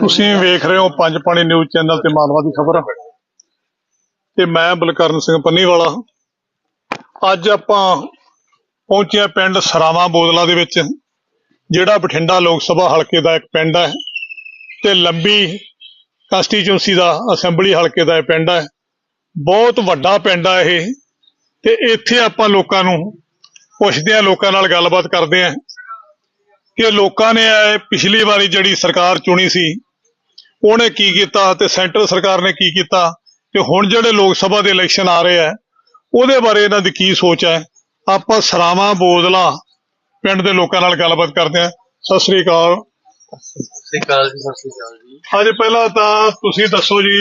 ਤੁਸੀਂ ਵੇਖ ਰਹੇ ਹੋ ਪੰਜ ਪਾਣੀ ਨਿਊਜ਼ ਚੈਨਲ ਤੇ ਮਾਲਵਾ ਦੀ ਖਬਰ। ਤੇ ਮੈਂ ਬਲਕਰਨ ਸਿੰਘ ਪੰਨੀਵਾਲਾ। ਅੱਜ ਆਪਾਂ ਪਹੁੰਚੇ ਪਿੰਡ ਸਰਾਵਾਂ ਬੋਦਲਾ ਦੇ ਵਿੱਚ, ਜਿਹੜਾ ਬਠਿੰਡਾ ਲੋਕ ਸਭਾ ਹਲਕੇ ਦਾ ਇੱਕ ਪਿੰਡ ਹੈ ਤੇ ਲੰਬੀ ਕੰਸਟੀਚੁਐਂਸੀ ਦਾ ਅਸੈਂਬਲੀ ਹਲਕੇ ਦਾ ਇਹ ਪਿੰਡ ਹੈ। ਬਹੁਤ ਵੱਡਾ ਪਿੰਡ ਹੈ ਇਹ। ਤੇ ਇੱਥੇ ਆਪਾਂ ਲੋਕਾਂ ਨੂੰ ਪੁੱਛਦੇ ਹਾਂ, ਲੋਕਾਂ ਨਾਲ ਗੱਲਬਾਤ ਕਰਦੇ ਹਾਂ। ਕਿ ਲੋਕਾਂ ਨੇ ਪਿਛਲੀ ਵਾਰੀ ਜਿਹੜੀ ਸਰਕਾਰ ਚੁਣੀ ਸੀ ਉਹਨੇ ਕੀ ਕੀਤਾ ਤੇ ਸੈਂਟਰ ਸਰਕਾਰ ਨੇ ਕੀ ਕੀਤਾ ਤੇ ਹੁਣ ਜਿਹੜੇ ਲੋਕ ਸਭਾ ਦੇ ਇਲੈਕਸ਼ਨ ਆ ਰਹੇ ਆ ਉਹਦੇ ਬਾਰੇ ਇਹਨਾਂ ਦੀ ਕੀ ਸੋਚ ਹੈ? ਆਪਾਂ ਸਰਾਵਾਂ ਬੋਦਲਾ ਪਿੰਡ ਦੇ ਲੋਕਾਂ ਨਾਲ ਗੱਲਬਾਤ ਕਰਦੇ ਹਾਂ। ਸਤਿ ਸ੍ਰੀ ਅਕਾਲ। ਸਤਿ ਸ਼੍ਰੀ ਅਕਾਲ ਜੀ ਸਤਿ ਸ਼੍ਰੀ ਅਕਾਲ ਜੀ। ਅੱਜ ਪਹਿਲਾਂ ਤਾਂ ਤੁਸੀਂ ਦੱਸੋ ਜੀ